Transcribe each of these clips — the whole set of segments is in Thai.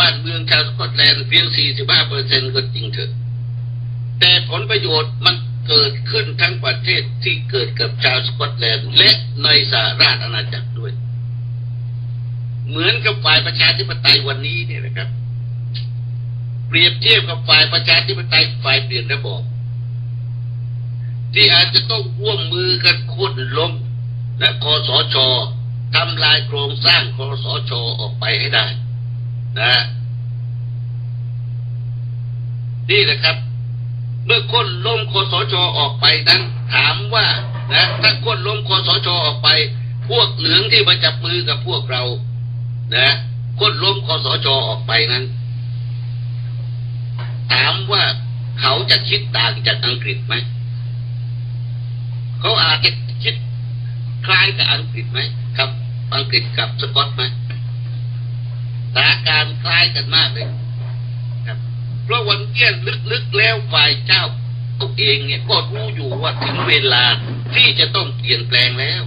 บ้านเมืองชาวสกอตแลนด์เพียง 45เปอร์เซ็นก็จริงเถอะ แต่ผลประโยชน์มันเกิดขึ้นทั้งประเทศที่เกิดกับชาวสกอตแลนด์และในสหราชอาณาจักรด้วย เหมือนกับฝ่ายประชาธิปไตยวันนี้เนี่ยนะครับ เปรียบเทียบกับฝ่ายประชาธิปไตยฝ่ายเปลี่ยนระบอบที่อาจจะต้องร่วมมือกันโค่นล้มและคอสชทำลายโครงสร้างคอสชออกไปให้ได้ นะนี่แหละครับ เมื่อคนล้มคอสชออกไปนั้น ถามว่านะถ้าคนล้มคอสชออกไป พวกเหลืองที่มาจับมือกับพวกเรา นะคนล้มคอสชออกไปนั้น ถามว่าเขาจะคิดต่างจากอังกฤษไหมเขาอาจจะคิดคล้ายกับอังกฤษไหมครับ อังกฤษกับสกอตไหม สถานการณ์คล้ายกันมากเลยครับเพราะวันเนี้ยลึกๆแล้วฝ่ายเจ้าตัวเองเนี่ยก็รู้อยู่ว่าถึงเวลาที่จะต้องเปลี่ยนแปลงแล้ว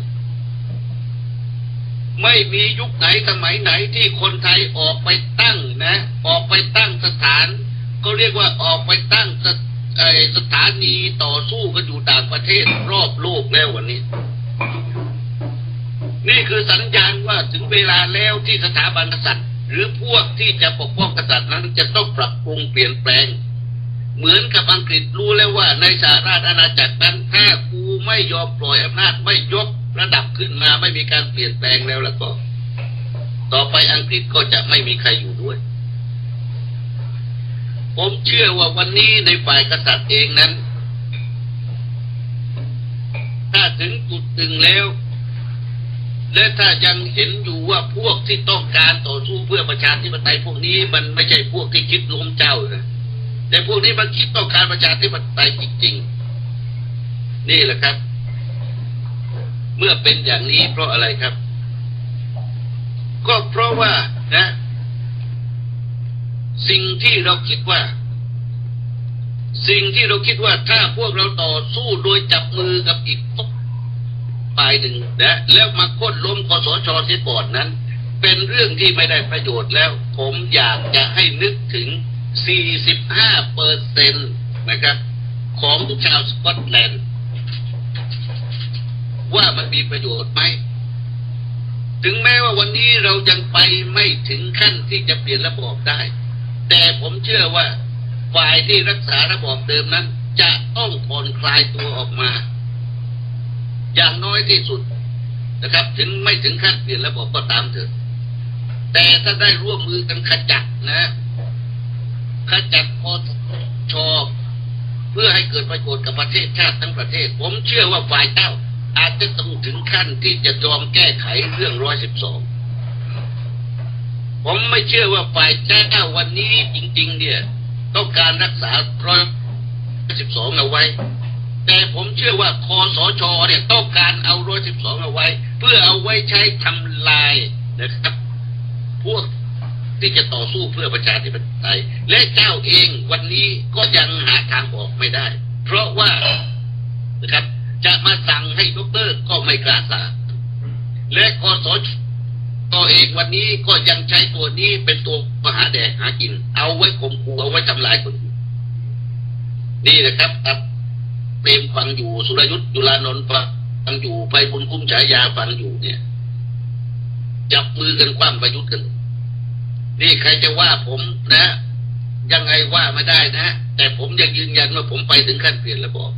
ไม่มียุคไหนสมัยไหนที่คนไทยออกไปตั้งนะ ออกไปตั้งสถาน ก็เรียกว่าออกไปตั้งสไอสถานีต่อสู้กันอยู่ต่างประเทศรอบโลกแล้ววันนี้ นี่คือสัญญาณว่าถึงเวลาแล้วที่สถาบันกษัตริย์ หรือพวกที่จะปกป้องกษัตริย์นั้นจะต้องปรับปรุงเปลี่ยนแปลง เหมือนกับอังกฤษรู้แล้วว่าในสหราชอาณาจักรนั้นถ้ากูไม่ยอมปล่อยอำนาจไม่ยกระดับขึ้นมาไม่มีการเปลี่ยนแปลงแล้วแล้วก็ ต่อไปอังกฤษก็จะไม่มีใครอยู่ด้วย ผมเชื่อว่าวันนี้ในฝ่ายกษัตริย์เองนั้น ถ้าถึงจุดตึงแล้ว และถ้ายังเห็นอยู่ว่าพวกที่ต้องการต่อสู้เพื่อประชาธิปไตยพวกนี้มันไม่ใช่พวกที่คิดล้มเจ้านะแต่พวกนี้มันคิดต้องการประชาธิปไตยจริงๆ นี่แหละครับ เมื่อเป็นอย่างนี้เพราะอะไรครับ ก็เพราะว่านะ สิ่งที่เราคิดว่า สิ่งที่เราคิดว่าถ้าพวกเราต่อสู้โดยจับมือกับ นะแล้วมาโค่นล้มคอสชเสียก่อนนั้น เป็นเรื่องที่ไม่ได้ประโยชน์แล้ว ผมอยากจะให้นึกถึง 45เปอร์เซ็นต์นะครับ ของชาวสกอตแลนด์ว่ามันมีประโยชน์ไหม ถึงแม้ว่าวันนี้เรายังไปไม่ถึงขั้นที่จะเปลี่ยนระบอบได้ แต่ผมเชื่อว่าฝ่ายที่รักษาระบอบเดิมนั้น จะต้องผ่อนคลายตัวออกมา อย่างน้อยที่สุด นะครับ ถึงไม่ถึงขั้นเปลี่ยนระบบก็ตามเถอะแต่ถ้าได้ร่วมมือกันขจัดนะขจัดพอชอเพื่อให้เกิดประโยชน์กับประเทศชาติทั้งประเทศ ผมเชื่อว่าฝ่ายเจ้า อาจจะต้องถึงขั้นที่จะยอมแก้ไขเรื่องร้อยสิบสองผมไม่เชื่อว่าฝ่ายเจ้าวันนี้จริง ๆ เนี่ย ต้องการรักษาร้อยสิบสองเอาไว้ แต่ผมเชื่อว่าคอสชเนี่ยต้องการเอาร้อยสิบสองเอาไว้ เพื่อเอาไว้ใช้ทำลายนะครับ พวกที่จะต่อสู้เพื่อประชาธิปไตย และเจ้าเองวันนี้ก็ยังหาทางออกไม่ได้ เพราะว่านะครับ จะมาสั่งให้ยกเลิกก็ไม่กล้าสั่งและคอสชตัวเองวันนี้ก็ยังใช้ตัวนี้เป็นตัวมหาแดกหากิน เอาไว้ข่มขู่เอาไว้ทำลายคนอื่นนี่นะครับครับ เปรมฟังอยู่ สุรยุทธ์จุลานนท์ฟังอยู่ไปบุญคุ้มฉายาฟังอยู่เนี่ย จับมือกันคว่ำประยุทธ์กัน นี่ใครจะว่าผมนะ ยังไงว่าไม่ได้นะ แต่ผมยังยืนยันว่าผมไปถึงขั้นเปลี่ยนระบอบ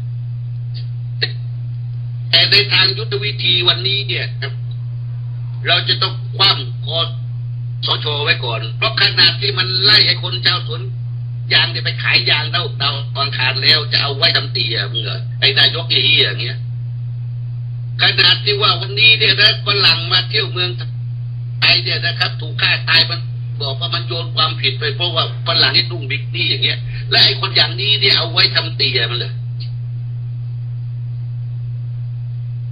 แต่ในทางยุทธวิธีวันนี้เนี่ยครับ เราจะต้องคว่ำคอสชไว้ก่อน เพราะขนาดที่มันไล่ให้คนชาวสวน ยางเนี่ยไปขายยางเต้าเตาอังคารแล้ว จะเอาไว้ทำเตี๋ยมึงเหรอไอ้นายกเฮียอย่างเงี้ยขนาดที่ว่าวันนี้เนี่ยนะฝรั่งมาเที่ยวเมืองไทยเนี่ยนะครับ ถูกฆ่าตายมันบอกว่ามันโยนความผิดไปเพราะว่าฝรั่งที่นุ่งบิ๊กนี่อย่างเงี้ย และไอ้คนอย่างนี้เนี่ยเอาไว้ทำเตี๋ยมันเลย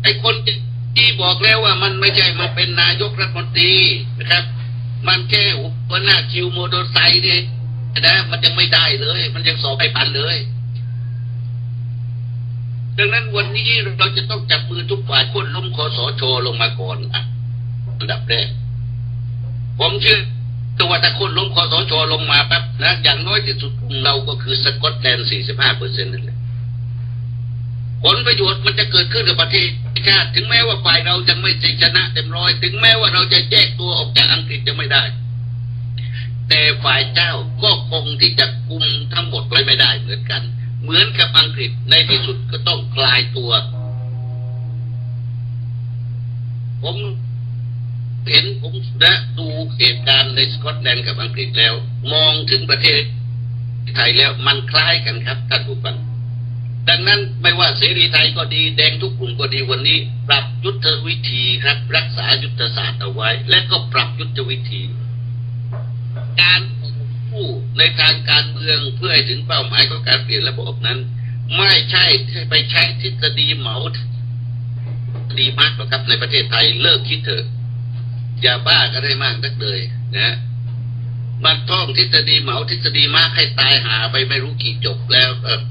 ไอ้คนที่บอกแล้วว่ามันไม่ใช่มาเป็นนายกรัฐมนตรีนะครับ มันแค่หัวหน้าคิวโมอเตไซค์เนี่ย นะมันยังไม่ได้เลย มันยังสอบไปพันเลย ดังนั้นวันนี้เราจะต้องจับมือทุกฝ่ายคนล้มคอสชลงมาก่อนอันดับแรกผมเชื่อตัวถ้าคนล้มคอสชลงมาแป๊บนะอย่างน้อยที่สุดเราก็คือสกอตแลนด์45เปอร์เซ็นต์นั่นแหละผลประโยชน์มันจะเกิดขึ้นกับประเทศชาติ ถึงแม้ว่าฝ่ายเราจะไม่ชนะเต็มร้อย ถึงแม้ว่าเราจะแยกตัวออกจากอังกฤษจะไม่ได้ แต่ฝ่ายเจ้าก็คงที่จะกุมทั้งหมดไว้ไม่ได้เหมือนกัน เหมือนกับอังกฤษในที่สุดก็ต้องคลายตัว ผมเห็นผมนะดูเหตุการณ์ในสกอตแลนด์กับอังกฤษแล้ว มองถึงประเทศไทยแล้วมันคล้ายกันครับท่านผู้ฟังดังนั้นไม่ว่าเสรีไทยก็ดีแดงทุกกลุ่มก็ดีวันนี้ปรับยุทธวิธีครับ รักษายุทธศาสตร์เอาไว้ และก็ปรับยุทธวิธี การผู้ในทางการเมืองเพื่อให้ถึงเป้าหมายของการเปลี่ยนระบบนั้น ไม่ใช่ไปใช้ทฤษฎีเหมาดีมากหรอกครับ ในประเทศไทยเลิกคิดเถอะอย่าบ้าก็ได้มากนักเลยนะมันท่องทฤษฎีเหมาทฤษฎีมากให้ตายหาไปไม่รู้กี่จบแล้วเออ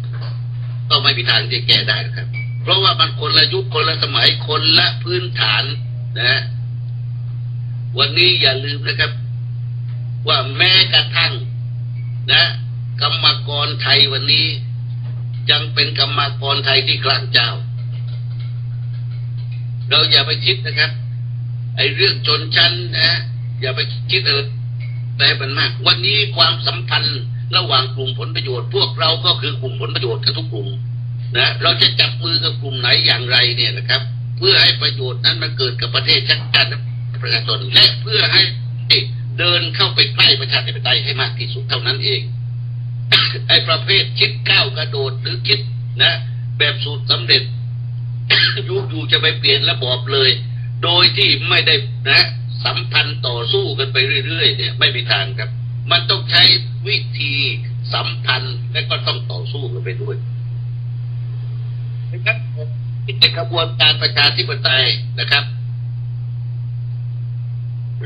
ก็ไม่มีทางที่แก้ได้ครับ เพราะว่ามันคนละยุคคนละสมัยคนละพื้นฐานนะ วันนี้อย่าลืมนะครับ ว่าแม้กระทั่งนะ กรรมกรไทยวันนี้ยังเป็นกรรมกรไทยที่กลางเจ้า เราอย่าไปคิดนะครับ ไอ้เรื่องชนชั้นนะอย่าไปคิดเออแต่มันมาก วันนี้ความสัมพันธ์ระหว่างกลุ่มผลประโยชน์ พวกเราก็คือกลุ่มผลประโยชน์กันทุกกลุ่มนะเราจะจับมือกับกลุ่มไหนอย่างไรเนี่ยนะครับ เพื่อให้ประโยชน์นั้นมันเกิดกับประเทศชาติและประชาชนและเพื่อให้ เดินเข้าไปใกล้ประชาธิปไตยให้มากที่สุดเท่านั้นเอง ไอ้ประเภทคิดก้าวกระโดดหรือคิดนะ แบบสูตรสำเร็จยู่ๆจะไปเปลี่ยนระบอบเลย โดยที่ไม่ได้นะ สัมพันธ์ต่อสู้กันไปเรื่อยๆเนี่ยไม่มีทางครับ มันต้องใช้วิธีสัมพันธ์และก็ต้องต่อสู้กันไปด้วยนะครับในกระบวนการประชาธิปไตยนะครับ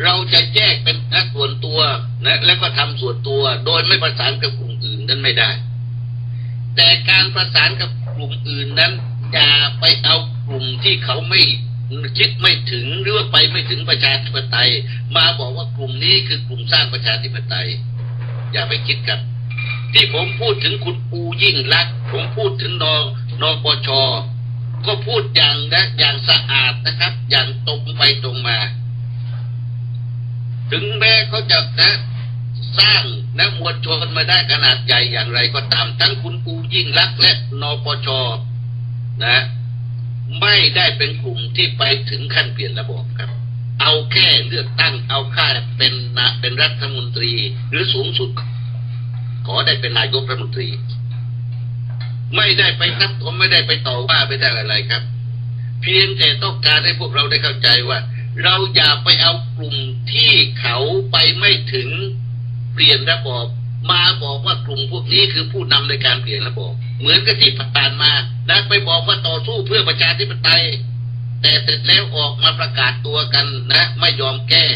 เราจะแยกเป็นนะส่วนตัวนะแล้วก็ทำส่วนตัว โดยไม่ประสานกับกลุ่มอื่นนั้นไม่ได้ แต่การประสานกับกลุ่มอื่นนั้นอย่าไปเอากลุ่มที่เขาไม่คิดไม่ถึงหรือว่าไปไม่ถึงประชาธิปไตย มาบอกว่ากลุ่มนี้คือกลุ่มสร้างประชาธิปไตย อย่าไปคิดครับที่ผมพูดถึงคุณปูยิ่งรัก ผมพูดถึงนอนปชก็พูดอย่างนะอย่างสะอาดนะครับ อย่างตรงไปตรงมา ถึงแม้เขาจะนะสร้างนะมวลชนมาได้ขนาดใหญ่อย่างไรก็ตามทั้งคุณปูยิ่งรักและนปชนะ ไม่ได้เป็นกลุ่มที่ไปถึงขั้นเปลี่ยนระบบครับ เอาแค่เลือกตั้งเอาค่าเป็นนะเป็นรัฐมนตรี หรือสูงสุด ขอได้เป็นนายกรัฐมนตรี ไม่ได้ไปทับผมไม่ได้ไปต่อว่าไม่ได้อะไรครับ เพียงแต่ต้องการให้พวกเราได้เข้าใจว่า เราอย่าไปเอากลุ่ม ที่เขาไปไม่ถึงเปลี่ยนระบอบมาบอกว่ากลุ่มพวกนี้คือผู้นำในการเปลี่ยนระบอบเหมือนกับที่ผ่านมาแล้วไปบอกว่าต่อสู้เพื่อประชาธิปไตย แต่เสร็จแล้วออกมาประกาศตัวกันนะ ไม่ยอมแก้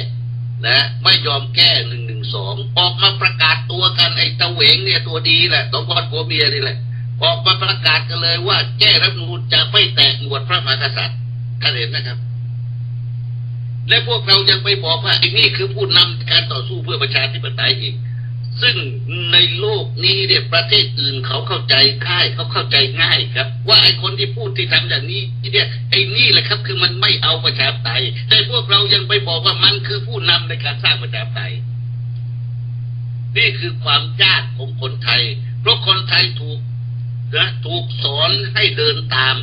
นะไม่ยอมแก้หนึ่งหนึ่งสองออกมาประกาศตัวกันไอ้ตะเหวงเนี่ยตัวดีแหละสองคนผัวเมียนี่แหละออกมาประกาศกันเลยว่าแก้รัฐมนูญจะไม่แตกหมวดพระมหากษัตริย์ท่านเห็นนะครับ และพวกเรายังไปบอกว่าไอ้นี่คือผู้นำการต่อสู้เพื่อประชาธิปไตยอีก ซึ่งในโลกนี้เนี่ยประเทศอื่นเขาเข้าใจง่ายเขาเข้าใจง่ายครับ ว่าไอ้คนที่พูดที่ทำอย่างนี้เนี่ยไอ้นี่แหละครับ คือมันไม่เอาประชาธิปไตยแต่พวกเรายังไปบอกว่ามันคือผู้นำในการสร้างประชาธิปไตยนี่คือความยากของคนไทย เพราะคนไทยถูกนะถูกสอนให้เดินตาม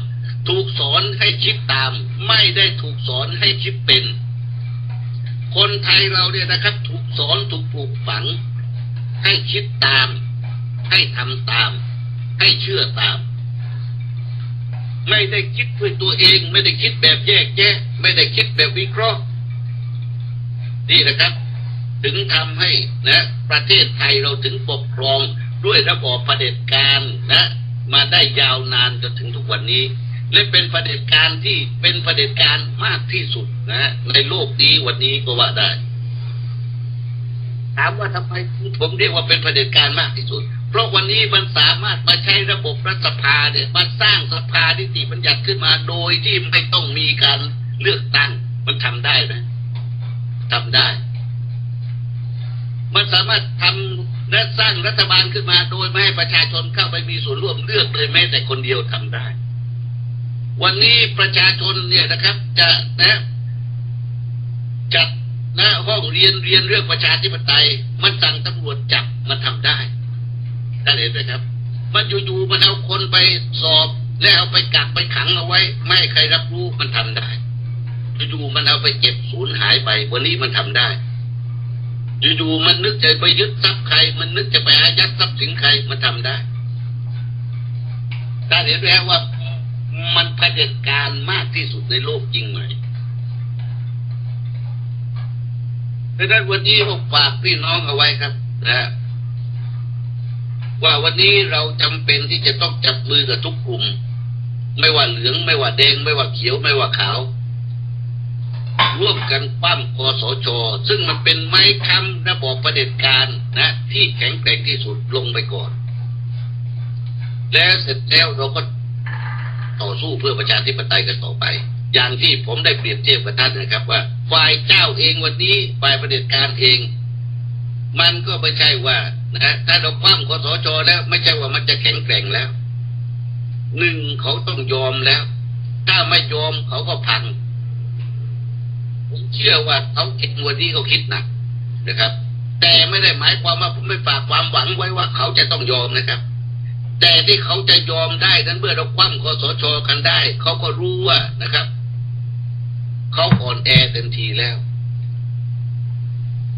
ถูกสอนให้คิดตาม ไม่ได้ถูกสอนให้คิดเป็น คนไทยเราเนี่ยนะครับ ถูกสอนถูกปลูกฝัง ให้คิดตาม ให้ทำตาม ให้เชื่อตาม ไม่ได้คิดเพื่อตัวเอง ไม่ได้คิดแบบแยกแยะ ไม่ได้คิดแบบวิเคราะห์นี่นะครับ ถึงทำให้นะ ประเทศไทยเราถึงปกครองด้วยระบอบเผด็จการนะ มาได้ยาวนานจนถึงทุกวันนี้ และเป็นประเด็จการที่เป็นประเด็จการมากที่สุดนะ ในโลกนี้วันนี้ก็ว่าได้ ถามว่าทำไมผมเรียกว่าเป็นประเด็จการมากที่สุด เพราะวันนี้มันสามารถมาใช้ระบบรัฐสภาเนี่ยมาสร้างสภานิติบัญญัติขึ้นมาโดยที่ไม่ต้องมีการเลือกตั้ง มันทำได้ไหมทำได้ มันสามารถทำและสร้างรัฐบาลขึ้นมาโดยไม่ให้ประชาชนเข้าไปมีส่วนร่วมเลือกเลยแม้แต่คนเดียวทำได้ วันนี้ประชาชนเนี่ยนะครับ จะนะจัดนะห้องเรียนเรียนเรื่องประชาธิปไตย มันสั่งตำรวจจับมันทำได้ท่านเห็นไหมครับ มันอยู่ๆมันเอาคนไปสอบ แล้วเอาไปกักไปขังเอาไว้ ไม่ใครรับรู้มันทำได้อยู่ๆมันเอาไปเก็บสูญหายไป วันนี้มันทำได้อยู่ๆมันนึกจะไปยึดทรัพย์ใคร มันนึกจะไปอายัดทรัพย์สินใครมันทำได้ถ้าเห็นไหมว่า มันเผด็จการมากที่สุดในโลกจริงไหมดังนั้นวันนี้ผมฝากพี่น้องเอาไว้ครับนะว่าวันนี้เราจำเป็นที่จะต้องจับมือกับทุกกลุ่ม ไม่ว่าเหลือง ไม่ว่าแดง ไม่ว่าเขียว ไม่ว่าขาว ร่วมกันปั้มคอสช ซึ่งมันเป็นไม้ค้ำระบอบประเด็จการนะ ที่แข็งแกร่งที่สุดลงไปก่อน และเสร็จแล้วเราก็ ต่อสู้เพื่อประชาธิปไตยกันต่อไป อย่างที่ผมได้เปรียบเทียบกับท่านนะครับ ว่าฝ่ายเจ้าเองวันนี้ฝ่ายประเด็จการเอง มันก็ไม่ใช่ว่านะถ้าเราคว่ำคอสชแล้ว ไม่ใช่ว่ามันจะแข็งแกร่งแล้วหนึ่งเขาต้องยอมแล้ว ถ้าไม่ยอมเขาก็พังผมเชื่อว่าเขาคิดวันนี้เขาคิดหนักนะครับ แต่ไม่ได้หมายความว่าผมไม่ฝากความหวังไว้ว่าเขาจะต้องยอมนะครับ แต่ที่เขาจะยอมได้นั้นเมื่อเราคว่ำคอสชกันได้ เขาก็รู้ว่านะครับ เขาอ่อนแอเต็มทีแล้ว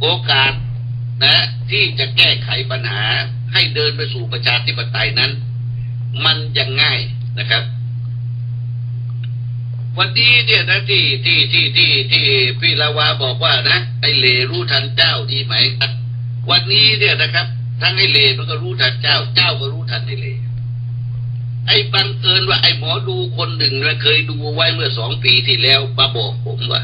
โอกาสนะ ที่จะแก้ไขปัญหาให้เดินไปสู่ประชาธิปไตยนั้น มันยังง่ายนะครับ วันนี้เนี่ยนะที่ที่ที่ที่ที่พี่ลาวาบอกว่านะไอ้เลรู้ทันเจ้าดีไหมวันนี้เนี่ยนะครับ ทั้งไอ้เลมันก็รู้ทันเจ้า เจ้าก็รู้ทันไอ้เลไอ้บังเอิญว่าไอ้หมอดูคนหนึ่งนะเคยดูไว้เมื่อสองปีที่แล้วมาบอกผมว่า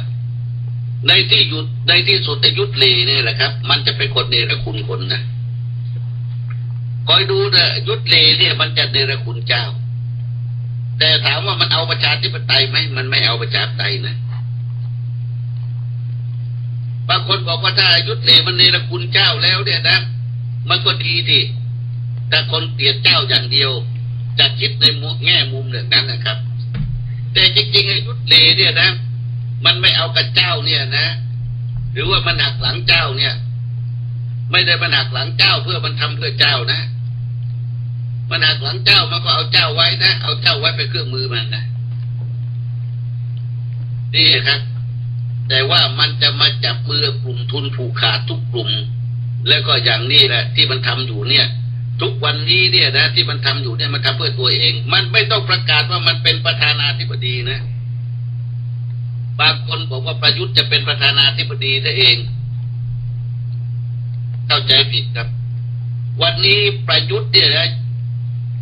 ในที่หยุดในที่สุดไอ้ยุทธเลเนี่ยแหละครับ มันจะเป็นคนเนรคุณคนนะคอยดูนะยุทธเลเนี่ยมันจะเนรคุณเจ้า แต่ถามว่ามันเอาประชาธิปไตยไหมมันไม่เอาประชาธิปไตยนะบางคนบอกว่าถ้ายุทธเลมันเนรคุณเจ้าแล้วเนี่ยนะ มันก็ดีที่แต่คนเกลียดเจ้าอย่างเดียวจะคิดในแง่มุมหนึ่งนั้นนะครับ แต่จริงๆไอ้ยุทธเลเนี่ยนะ มันไม่เอากับเจ้าเนี่ยนะ หรือว่ามันหักหลังเจ้าเนี่ย ไม่ได้มันหักหลังเจ้าเพื่อมันทำเพื่อเจ้านะ มันหักหลังเจ้ามันก็เอาเจ้าไว้นะเอาเจ้าไว้เป็นเครื่องมือมันนะนี่ครับ แต่ว่ามันจะมาจับมือกลุ่มทุนผูกขาดทุกกลุ่ม แล้วก็อย่างนี้แหละ ที่มันทำอยู่เนี่ย ทุกวันนี้เนี่ยนะ ที่มันทำอยู่เนี่ยมันทำเพื่อตัวเอง มันไม่ต้องประกาศว่ามันเป็นประธานาธิบดีนะบางคนบอกว่าประยุทธ์จะเป็นประธานาธิบดีได้เอง เข้าใจผิดครับ วันนี้ประยุทธ์เนี่ยนะ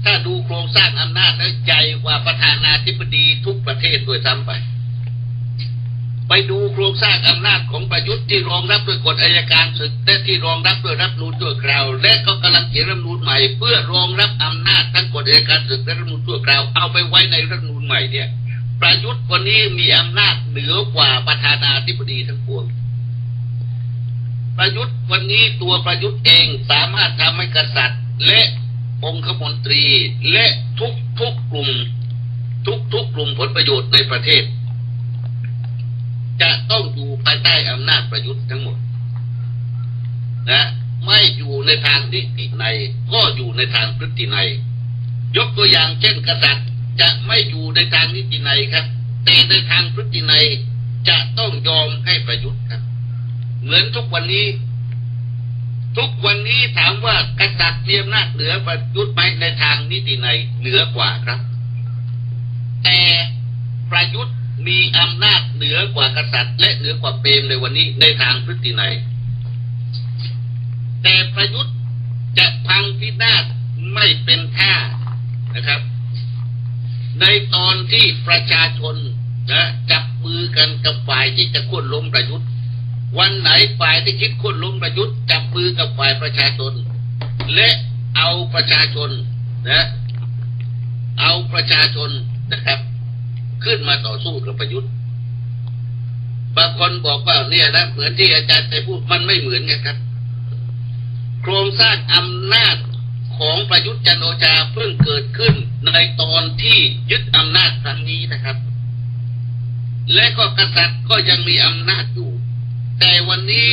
ถ้าดูโครงสร้างอำนาจแล้วใหญ่กว่าประธานาธิบดีทุกประเทศโดยซ้ำไป ไปดูโครงสร้างอำนาจของประยุทธ์ที่รองรับด้วยกฎอายการศึกและที่รองรับด้วยรัฐมนูญชั่วคราว และก็กำลังเขียนรัฐมนูญใหม่ เพื่อรองรับอำนาจทั้งกฎอายการศึกและรัฐมนูญชั่วคราวเอาไปไว้ในรัฐมนูญใหม่เนี่ย ประยุทธ์วันนี้มีอำนาจเหนือกว่าประธานาธิบดีทั้งปวงประยุทธ์วันนี้ตัวประยุทธ์เองสามารถทำให้กษัตริย์ และองคมนตรี และทุกทุกกลุ่ม ทุกทุกกลุ่มผลประโยชน์ในประเทศ จะต้องอยู่ภายใต้อำนาจประยุทธ์ทั้งหมดนะไม่อยู่ในทางนิติในก็อยู่ในทางพฤติในยกตัวอย่างเช่นกษัตริย์จะไม่อยู่ในทางนิติในครับ แต่ในทางพฤติในจะต้องยอมให้ประยุทธ์ครับ เหมือนทุกวันนี้ ทุกวันนี้ถามว่ากษัตริย์มีอำนาจเหนือประยุทธ์ไหมในทางนิติในเหนือกว่าครับ แต่ประยุทธ์ มีอำนาจเหนือกว่ากษัตริย์ และเหนือกว่าเปรมในวันนี้ในทางพฤตินัยแต่ประยุทธ์จะพังพินาศไม่เป็นท่านะครับ ในตอนที่ประชาชนนะจับมือกันกับฝ่ายที่จะค้นล้มประยุทธ์ วันไหนฝ่ายที่คิดค้นล้มประยุทธ์จับมือกับฝ่ายประชาชน และเอาประชาชนนะเอาประชาชนนะครับ ขึ้นมาต่อสู้กับประยุทธ์บางคนบอกว่าเนี่ยนะเหมือนที่อาจารย์ไปพูดมันไม่เหมือนไงครับ โครงสร้างอำนาจของประยุทธ์จันโอชาเพิ่งเกิดขึ้นในตอนที่ยึดอำนาจครั้งนี้นะครับ และก็กษัตริย์ก็ยังมีอำนาจอยู่ แต่วันนี้